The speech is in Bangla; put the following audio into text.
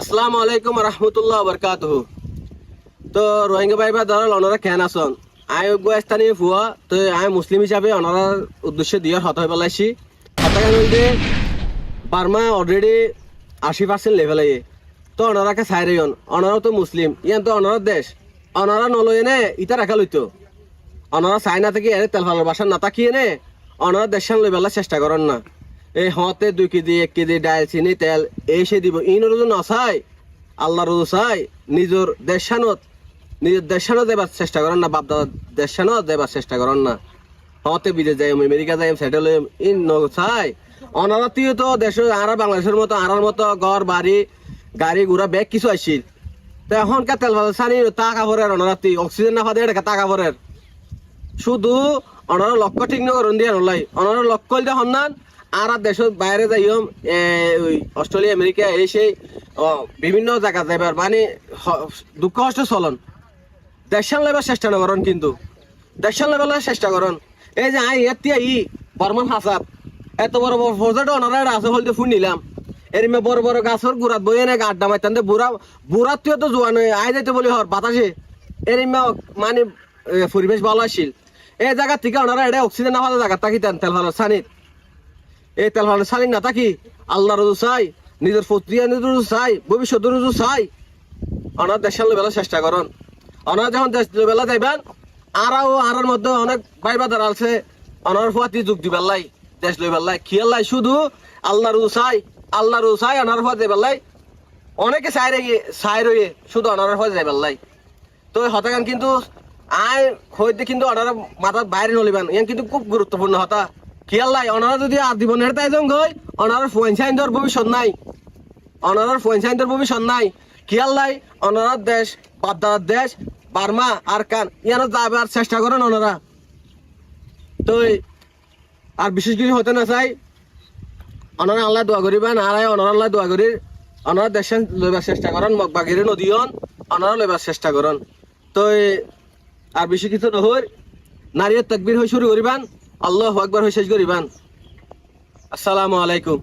আসসালামু আলাইকুম রহমতুল্লাহ বরকাত তো রোহিঙ্গা ভাই বা ধরল ওনারা কেন আসন? আই স্থানীয় ফুয়া তো আমি মুসলিম হিসাবে ওনারা উদ্দেশ্য দিয়ে হত হয়ে পেলাইছি। হইতে বার্মা অলরেডি আশি পার্সেন্ট লেভেল আইয়ে তো ওনারাকে সাইরে ইয়ন ওনারাও তো মুসলিম, ইয়ান তো ওনার দেশ। ওনারা নলয়ে নে, ইটা রাখা লইতো। ওনারা চাইনা থেকে, এনে তেল ফালার বাসা না তাকিয়ে নে, ওনারা দেশান লই বেলা চেষ্টা করেন না। এই হতে দুই কেজি, এক কেজি ডাল, চিনি, তেল, এই দিব। ইন রোজু নচাই আল্লাহ রোজু চাই নিজের দেশানত, নিজের দেশানো দেবার চেষ্টা করেন না বাপদাদা দেশানো দেবার চেষ্টা করেন না। হতে বিদেশ যাই আমেরিকা যাই সেটেল ইন নচাই ওনারা তুই তো দেশ আর বাংলাদেশের মতো, আরার মতো ঘর, বাড়ি, গাড়ি, ঘোড়া, ব্যাগ কিছু আসছিল তো এখনকার তেল ফালা সানি টাকা ভরের ওনারা তুই অক্সিজেন না ফাদে এটা টাকা ভরের। শুধু অনার লক্ষ্য ঠিক নকরণ দিয়ে নলাই অনার লক্ষ্য হইতে সন্ধান আর দেশের বাইরে যাইম এ, ওই অস্ট্রেলিয়া আমেরিকা এই সেই বিভিন্ন জায়গা যাইবার মানে দুঃখ কষ্ট চলন। দেশান লেবার চেষ্টা নকরণ কিন্তু। দেশান লেবেলের চেষ্টা করন। এই যে আই এতিয়া ই বর্মান হাসাত এত বড় বড় ফৌজাটা ওনারা আছে হলতে ফুল নিলাম। এরিমে বড় বড় গাছের গুড়াত বই এনে আড্ডা মাইতান দে বুড়া বুড়ার তুই তো জোয়ান আই যাইতে বলি হর বাতাসে। এরিমে মানে এ, পরিবেশ ভালো আসছিল এই জায়গা থেকে ওনারা এটা অক্সিজেন না ভালো জায়গা তাকিতেন তেল ভালো সানিত? এই তেল ভালো সানি না থাকি আল্লাহ রুজু চাই, নিজের ফতিয়া নিজের রুজু চাই ভবিষ্যৎ রুজু চাই। ওনার দেশের লেবেলা চেষ্টা করুন। ওনার যখন দেশ লেবেলা যাইবেন আরাও আরার মধ্যে অনেক ভাই বাদার আছে ওনার ফুয়াতি যুগ দিবেলাই দেশ লইবেলাই খিয়ালাই শুধু আল্লাহ রুজু চাই আল্লাহ রুজু চাই ওনার ফুয়া দেবেলাই অনেকে চাই রে চাই রয়ে শুধু ওনার ফুয়া যাইবেলাই তো এই হতাগান কিন্তু আই হইতে কিন্তু ওনারা মাথার বাইরে নলিবান। ইয়ান কিন্তু খুব গুরুত্বপূর্ণ হতা। নাই ওনারা যদি আর জীবনের তাই যাও গই ওনারা ফুয়েন সাইন্দর ভবিষ্যৎ নাই। ওনারার ফুয়েন সাইন্দর ভবিষ্যৎ নাই। নাই ওনারার দেশ বাপদাদার দেশ, বার্মা আর কান ইয়ানো যাবার চেষ্টা করেন ওনারা তো আর বিশেষ কিছু হতে না চাই ওনারা আল্লাহ দোয়া করিবেন আর ওনারা আল্লাহ দোয়া করি ওনারা দেশে লইবার চেষ্টা করেন, মগবাগিরে নদীয়ন ওনারা লইবার চেষ্টা করেন। তো আর বেশি কিছু নহর নারীর তাকবির হয়ে শুরু করিবান। আল্লাহ আকবর হয়ে শেষ করিবান আসসালামু আলাইকুম।